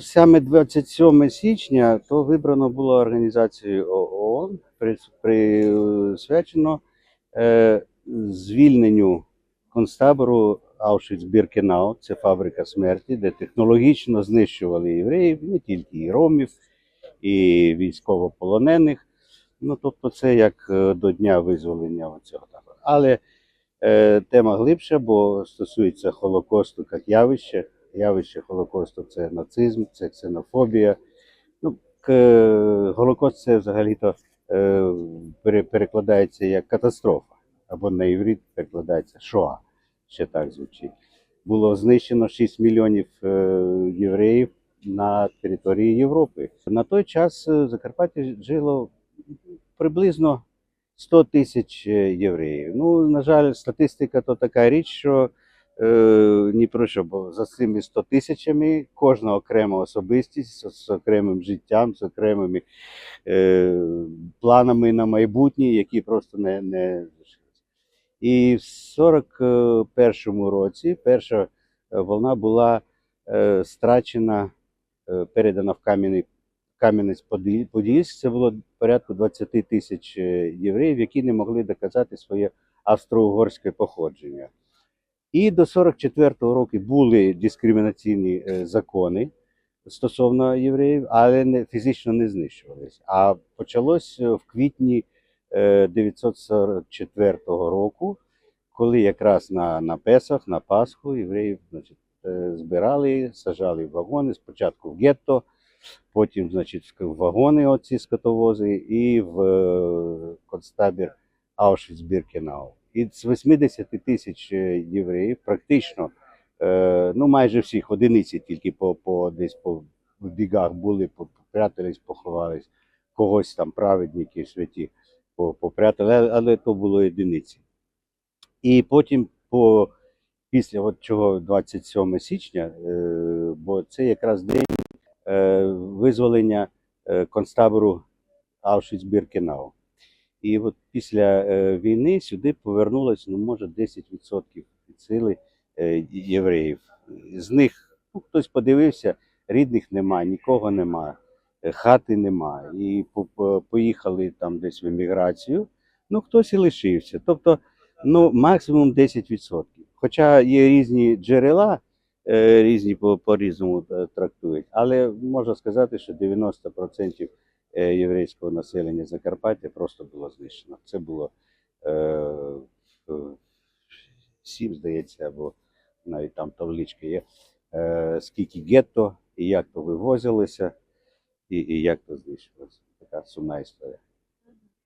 Саме 27 січня то вибрано було організацією ООН, при- присвячено е, звільненню концтабору Аушвіц-Біркенау, це фабрика смерті, де технологічно знищували євреїв, не тільки і ромів, і військовополонених. Ну, тобто, це як е, до дня визволення цього табору. Але е, тема глибша, бо стосується Холокосту як явища. Явище Холокосту це нацизм, це ксенофобія. Ну, Голокост це взагалі-то е, перекладається як катастрофа, або на іврит перекладається Шоа, ще так звучить. Було знищено 6 мільйонів е, євреїв на території Європи. На той час е, в Закарпатті жило приблизно 100 тисяч е, євреїв. Ну, на жаль, статистика то така річ, що е, ні про що, бо за цими 100 тисячами кожна окрема особистість з, окремим життям, з окремими е, планами на майбутнє, які просто не, не. І в 41-му році перша е, волна була е, страчена, е, передана в Кам'янець-Подільськ. Це було порядку 20 тисяч е, євреїв, які не могли доказати своє австро-угорське походження. І до 44-го року були дискримінаційні е, закони стосовно євреїв, але не, фізично не знищувалися. А почалось е, в квітні е, 944 року, коли якраз на, на Песах, на Пасху євреїв значить, е, збирали, сажали в вагони, спочатку в гетто, потім, значить, в вагони оці скотовози і в е, концтабір Аушвіц-Біркенау. І з 80 тисяч е, євреїв практично, е, ну майже всіх, одиниці тільки по, по десь по бігах були, попрятались, поховались, когось там праведники святі попрятали, але, але то було одиниці. І потім по після от чого 27 січня, е, бо це якраз день визволення концтабору Аушвіц-Біркенау. І от після е, війни сюди повернулось, ну, може, 10% від сили е, євреїв. З них ну, хтось подивився, рідних нема, нікого нема, е, хати нема. І по- по- поїхали там десь в еміграцію. Ну, хтось і лишився. Тобто, ну, максимум 10%. Хоча є різні джерела, різні по- по-різному е, трактують, але можна сказати, що 90% е, єврейського населення Закарпаття просто було знищено. Це було е, сім, здається, або навіть там табличка є, е, скільки гетто, і як то вивозилося, і, і як то знищилося. Така сумна історія.